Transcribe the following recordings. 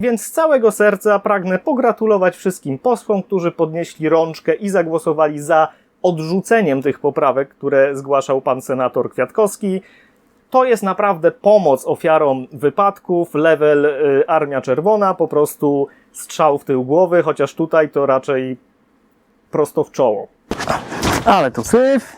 Więc z całego serca pragnę pogratulować wszystkim posłom, którzy podnieśli rączkę i zagłosowali za odrzuceniem tych poprawek, które zgłaszał pan senator Kwiatkowski. To jest naprawdę pomoc ofiarom wypadków, level y, Armia Czerwona, po prostu strzał w tył głowy, chociaż tutaj to raczej prosto w czoło. Ale tu syf.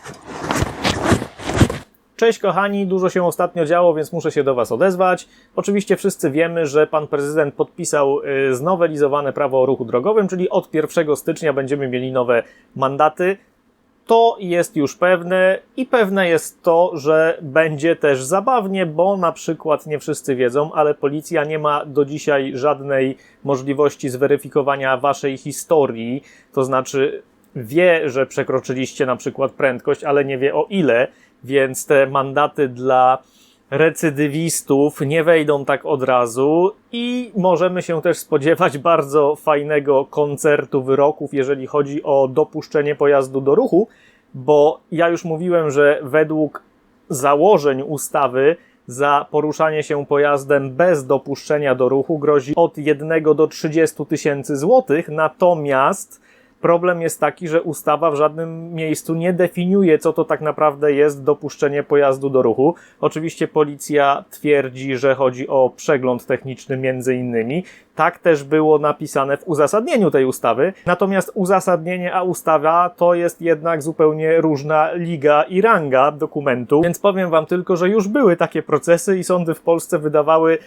Cześć kochani, dużo się ostatnio działo, więc muszę się do Was odezwać. Oczywiście wszyscy wiemy, że pan prezydent podpisał y, znowelizowane prawo o ruchu drogowym, czyli od 1 stycznia będziemy mieli nowe mandaty. To jest już pewne i pewne jest to, że będzie też zabawnie, bo na przykład nie wszyscy wiedzą, ale policja nie ma do dzisiaj żadnej możliwości zweryfikowania Waszej historii, to znaczy wie, że przekroczyliście na przykład prędkość, ale nie wie o ile, więc te mandaty dla recydywistów nie wejdą tak od razu i możemy się też spodziewać bardzo fajnego koncertu wyroków, jeżeli chodzi o dopuszczenie pojazdu do ruchu, bo ja już mówiłem, że według założeń ustawy za poruszanie się pojazdem bez dopuszczenia do ruchu grozi od 1 do 30 tysięcy złotych, natomiast Problem jest taki, że ustawa w żadnym miejscu nie definiuje, co to tak naprawdę jest dopuszczenie pojazdu do ruchu. Oczywiście policja twierdzi, że chodzi o przegląd techniczny między innymi. Tak też było napisane w uzasadnieniu tej ustawy. Natomiast uzasadnienie a ustawa to jest jednak zupełnie różna liga i ranga dokumentu. Więc powiem wam tylko, że już były takie procesy i sądy w Polsce wydawały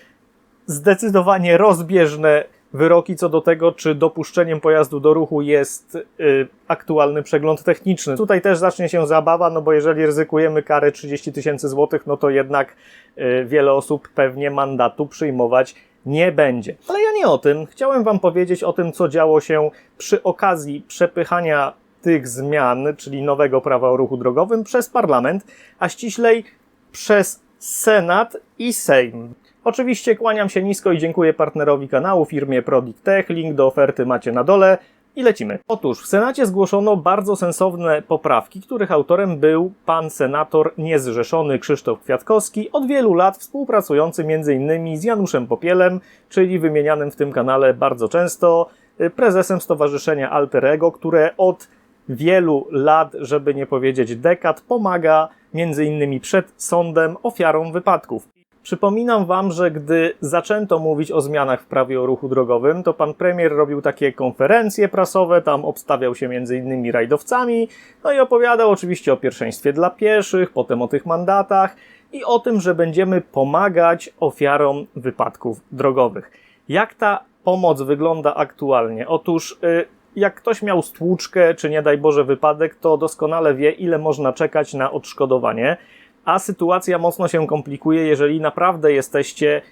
zdecydowanie rozbieżne wyroki co do tego, czy dopuszczeniem pojazdu do ruchu jest y, aktualny przegląd techniczny. Tutaj też zacznie się zabawa, no bo jeżeli ryzykujemy karę 30 tysięcy złotych, no to jednak y, wiele osób pewnie mandatu przyjmować nie będzie. Ale ja nie o tym. Chciałem Wam powiedzieć o tym, co działo się przy okazji przepychania tych zmian, czyli nowego prawa o ruchu drogowym, przez parlament, a ściślej przez Senat i Sejm. Oczywiście kłaniam się nisko i dziękuję partnerowi kanału, firmie Prodict Tech. Link do oferty macie na dole. I lecimy. Otóż w Senacie zgłoszono bardzo sensowne poprawki, których autorem był pan senator niezrzeszony Krzysztof Kwiatkowski, od wielu lat współpracujący m.in. z Januszem Popielem, czyli wymienianym w tym kanale bardzo często, y, prezesem Stowarzyszenia Alterego, które od wielu lat, żeby nie powiedzieć dekad, pomaga m.in. przed sądem ofiarom wypadków. Przypominam Wam, że gdy zaczęto mówić o zmianach w prawie o ruchu drogowym, to pan premier robił takie konferencje prasowe, tam obstawiał się między innymi rajdowcami, no i opowiadał oczywiście o pierwszeństwie dla pieszych, potem o tych mandatach i o tym, że będziemy pomagać ofiarom wypadków drogowych. Jak ta pomoc wygląda aktualnie? Otóż y, jak ktoś miał stłuczkę, czy nie daj Boże wypadek, to doskonale wie, ile można czekać na odszkodowanie a sytuacja mocno się komplikuje, jeżeli naprawdę jesteście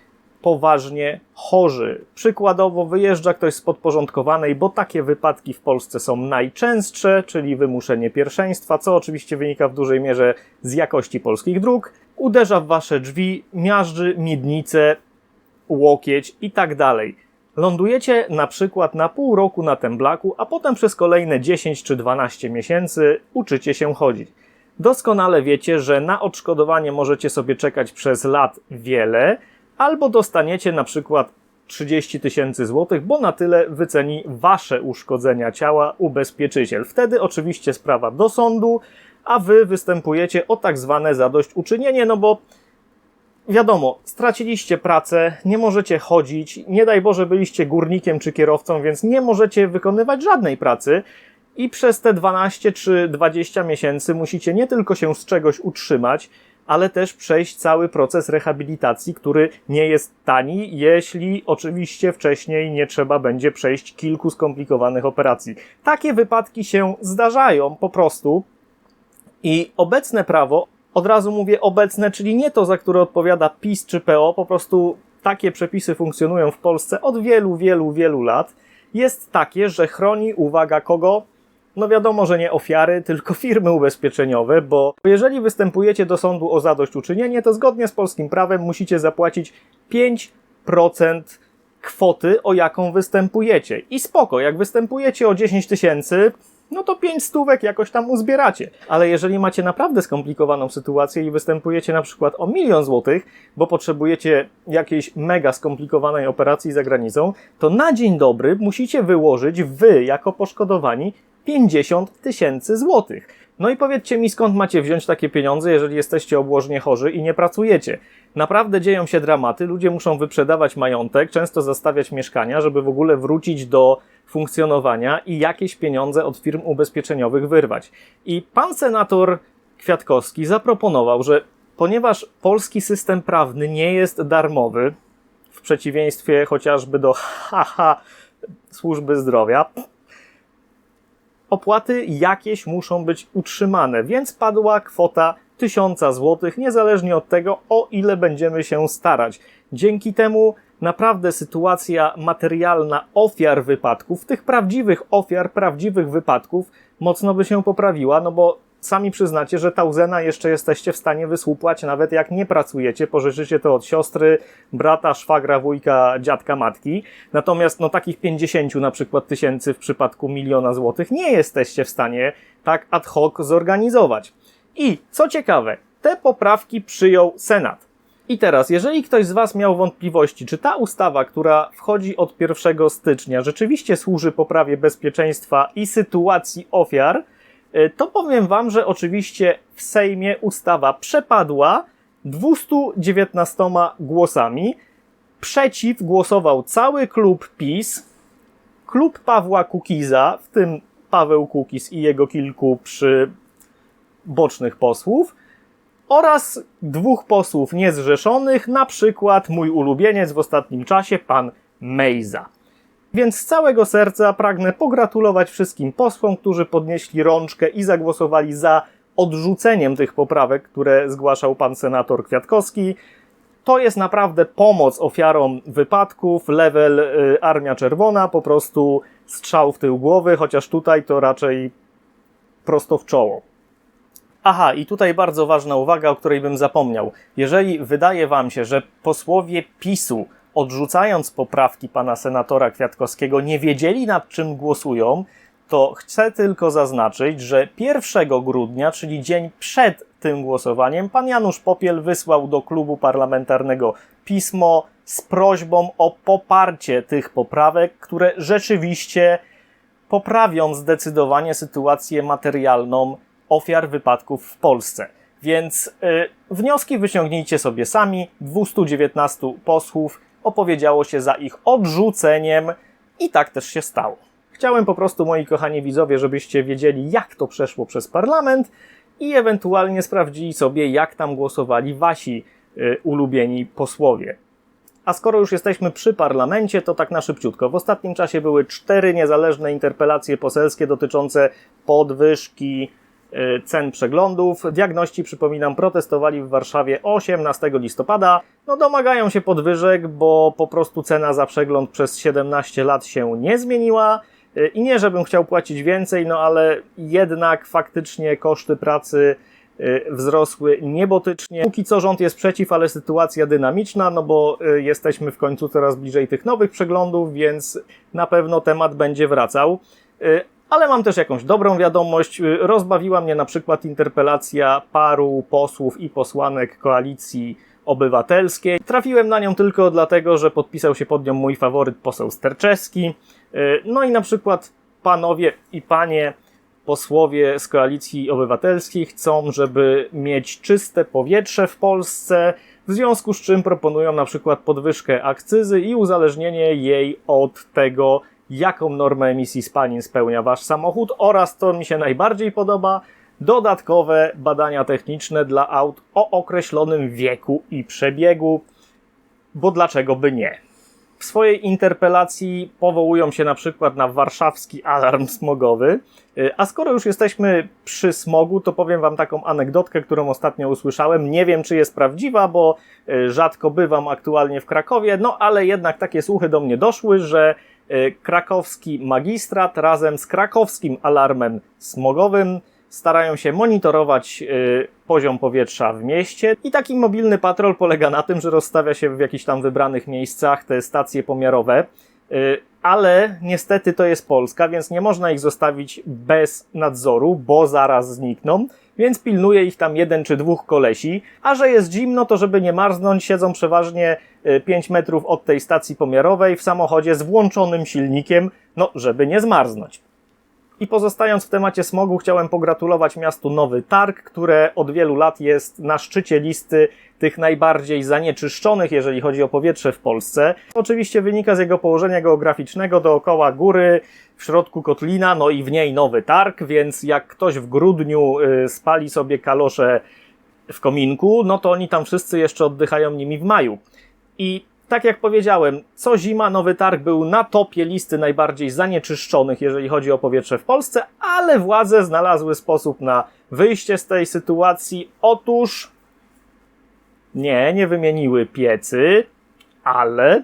poważnie chorzy. Przykładowo wyjeżdża ktoś z podporządkowanej, bo takie wypadki w Polsce są najczęstsze, czyli wymuszenie pierwszeństwa, co oczywiście wynika w dużej mierze z jakości polskich dróg. Uderza w wasze drzwi, miażdży, miednice, łokieć i tak dalej. Lądujecie na przykład na pół roku na temblaku, a potem przez kolejne 10 czy 12 miesięcy uczycie się chodzić. Doskonale wiecie, że na odszkodowanie możecie sobie czekać przez lat wiele, albo dostaniecie na przykład 30 tysięcy złotych, bo na tyle wyceni wasze uszkodzenia ciała ubezpieczyciel. Wtedy oczywiście sprawa do sądu, a wy występujecie o tak zwane zadośćuczynienie, no bo wiadomo, straciliście pracę, nie możecie chodzić, nie daj Boże byliście górnikiem czy kierowcą, więc nie możecie wykonywać żadnej pracy, i przez te 12 czy 20 miesięcy musicie nie tylko się z czegoś utrzymać, ale też przejść cały proces rehabilitacji, który nie jest tani, jeśli oczywiście wcześniej nie trzeba będzie przejść kilku skomplikowanych operacji. Takie wypadki się zdarzają po prostu i obecne prawo, od razu mówię obecne, czyli nie to, za które odpowiada PiS czy PO, po prostu takie przepisy funkcjonują w Polsce od wielu, wielu, wielu lat, jest takie, że chroni, uwaga, kogo? No wiadomo, że nie ofiary, tylko firmy ubezpieczeniowe, bo jeżeli występujecie do sądu o zadośćuczynienie, to zgodnie z polskim prawem musicie zapłacić 5% kwoty, o jaką występujecie. I spoko, jak występujecie o 10 tysięcy, no to 5 stówek jakoś tam uzbieracie. Ale jeżeli macie naprawdę skomplikowaną sytuację i występujecie na przykład o milion złotych, bo potrzebujecie jakiejś mega skomplikowanej operacji za granicą, to na dzień dobry musicie wyłożyć wy, jako poszkodowani, 50 tysięcy złotych. No i powiedzcie mi, skąd macie wziąć takie pieniądze, jeżeli jesteście obłożnie chorzy i nie pracujecie. Naprawdę dzieją się dramaty, ludzie muszą wyprzedawać majątek, często zastawiać mieszkania, żeby w ogóle wrócić do funkcjonowania i jakieś pieniądze od firm ubezpieczeniowych wyrwać. I pan senator Kwiatkowski zaproponował, że ponieważ polski system prawny nie jest darmowy, w przeciwieństwie chociażby do haha służby zdrowia, opłaty jakieś muszą być utrzymane, więc padła kwota 1000 zł, niezależnie od tego, o ile będziemy się starać. Dzięki temu naprawdę sytuacja materialna ofiar wypadków, tych prawdziwych ofiar, prawdziwych wypadków, mocno by się poprawiła, no bo sami przyznacie, że tauzena jeszcze jesteście w stanie wysłupłać, nawet jak nie pracujecie, pożyczycie to od siostry, brata, szwagra, wujka, dziadka, matki. Natomiast no takich 50 na przykład tysięcy w przypadku miliona złotych nie jesteście w stanie tak ad hoc zorganizować. I co ciekawe, te poprawki przyjął Senat. I teraz, jeżeli ktoś z Was miał wątpliwości, czy ta ustawa, która wchodzi od 1 stycznia, rzeczywiście służy poprawie bezpieczeństwa i sytuacji ofiar, to powiem Wam, że oczywiście w Sejmie ustawa przepadła 219 głosami. Przeciw głosował cały klub PiS, klub Pawła Kukiza, w tym Paweł Kukiz i jego kilku przy bocznych posłów oraz dwóch posłów niezrzeszonych, na przykład mój ulubieniec w ostatnim czasie, pan Mejza. Więc z całego serca pragnę pogratulować wszystkim posłom, którzy podnieśli rączkę i zagłosowali za odrzuceniem tych poprawek, które zgłaszał pan senator Kwiatkowski. To jest naprawdę pomoc ofiarom wypadków, level y, Armia Czerwona, po prostu strzał w tył głowy, chociaż tutaj to raczej prosto w czoło. Aha, i tutaj bardzo ważna uwaga, o której bym zapomniał. Jeżeli wydaje Wam się, że posłowie PiSu, odrzucając poprawki pana senatora Kwiatkowskiego, nie wiedzieli nad czym głosują, to chcę tylko zaznaczyć, że 1 grudnia, czyli dzień przed tym głosowaniem, pan Janusz Popiel wysłał do klubu parlamentarnego pismo z prośbą o poparcie tych poprawek, które rzeczywiście poprawią zdecydowanie sytuację materialną ofiar wypadków w Polsce. Więc y, wnioski wyciągnijcie sobie sami. 219 posłów opowiedziało się za ich odrzuceniem i tak też się stało. Chciałem po prostu, moi kochani widzowie, żebyście wiedzieli, jak to przeszło przez parlament i ewentualnie sprawdzili sobie, jak tam głosowali wasi y, ulubieni posłowie. A skoro już jesteśmy przy parlamencie, to tak na szybciutko. W ostatnim czasie były cztery niezależne interpelacje poselskie dotyczące podwyżki cen przeglądów. Diagności, przypominam, protestowali w Warszawie 18 listopada. No domagają się podwyżek, bo po prostu cena za przegląd przez 17 lat się nie zmieniła. Y, I nie, żebym chciał płacić więcej, no ale jednak faktycznie koszty pracy y, wzrosły niebotycznie. Póki co rząd jest przeciw, ale sytuacja dynamiczna, no bo jesteśmy w końcu coraz bliżej tych nowych przeglądów, więc na pewno temat będzie wracał. Ale mam też jakąś dobrą wiadomość. Y, Rozbawiła mnie na przykład interpelacja paru posłów i posłanek koalicji obywatelskiej. Trafiłem na nią tylko dlatego, że podpisał się pod nią mój faworyt poseł Sterczewski. Y, No i na przykład panowie i panie posłowie z koalicji obywatelskiej chcą, żeby mieć czyste powietrze w Polsce, w związku z czym proponują na przykład podwyżkę akcyzy i uzależnienie jej od tego, jaką normę emisji spalin spełnia wasz samochód oraz, co mi się najbardziej podoba, dodatkowe badania techniczne dla aut o określonym wieku i przebiegu, bo dlaczego by nie? W swojej interpelacji powołują się na przykład na warszawski alarm smogowy. Y, A skoro już jesteśmy przy smogu, to powiem Wam taką anegdotkę, którą ostatnio usłyszałem. Nie wiem, czy jest prawdziwa, bo y, rzadko bywam aktualnie w Krakowie, no ale jednak takie słuchy do mnie doszły, że krakowski magistrat razem z krakowskim alarmem smogowym starają się monitorować y, poziom powietrza w mieście. I taki mobilny patrol polega na tym, że rozstawia się w jakichś tam wybranych miejscach te stacje pomiarowe. Y, Ale niestety to jest Polska, więc nie można ich zostawić bez nadzoru, bo zaraz znikną, więc pilnuje ich tam jeden czy dwóch kolesi. A że jest zimno, to żeby nie marznąć, siedzą przeważnie 5 metrów od tej stacji pomiarowej w samochodzie z włączonym silnikiem, no żeby nie zmarznąć. I pozostając w temacie smogu, chciałem pogratulować miastu Nowy Targ, które od wielu lat jest na szczycie listy tych najbardziej zanieczyszczonych, jeżeli chodzi o powietrze w Polsce. Oczywiście wynika z jego położenia geograficznego dookoła góry, w środku kotlina, no i w niej Nowy Targ, więc jak ktoś w grudniu y, spali sobie kalosze w kominku, no to oni tam wszyscy jeszcze oddychają nimi w maju. I tak jak powiedziałem, co zima Nowy Targ był na topie listy najbardziej zanieczyszczonych, jeżeli chodzi o powietrze w Polsce, ale władze znalazły sposób na wyjście z tej sytuacji. Otóż nie, nie wymieniły piecy, ale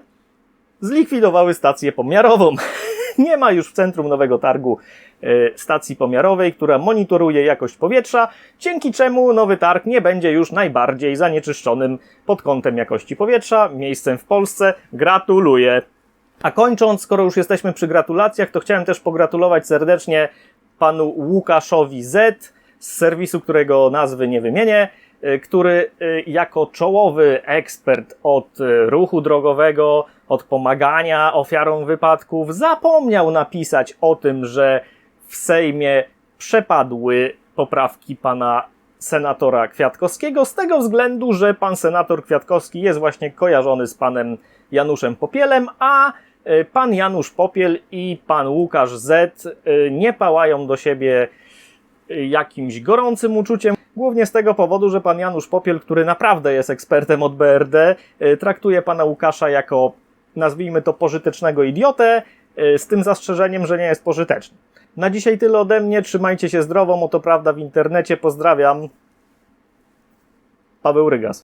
zlikwidowały stację pomiarową. Nie ma już w centrum Nowego Targu e, stacji pomiarowej, która monitoruje jakość powietrza, dzięki czemu Nowy Targ nie będzie już najbardziej zanieczyszczonym pod kątem jakości powietrza miejscem w Polsce. Gratuluję! A kończąc, skoro już jesteśmy przy gratulacjach, to chciałem też pogratulować serdecznie panu Łukaszowi Z z serwisu, którego nazwy nie wymienię, y, który y, jako czołowy ekspert od ruchu drogowego, od pomagania ofiarom wypadków, zapomniał napisać o tym, że w Sejmie przepadły poprawki pana senatora Kwiatkowskiego, z tego względu, że pan senator Kwiatkowski jest właśnie kojarzony z panem Januszem Popielem, a y, pan Janusz Popiel i pan Łukasz Z y, nie pałają do siebie y, jakimś gorącym uczuciem. Głównie z tego powodu, że pan Janusz Popiel, który naprawdę jest ekspertem od BRD, traktuje pana Łukasza jako, nazwijmy to, pożytecznego idiotę, y, z tym zastrzeżeniem, że nie jest pożyteczny. Na dzisiaj tyle ode mnie. Trzymajcie się zdrowo, mo to prawda w internecie. Pozdrawiam. Paweł Rygas.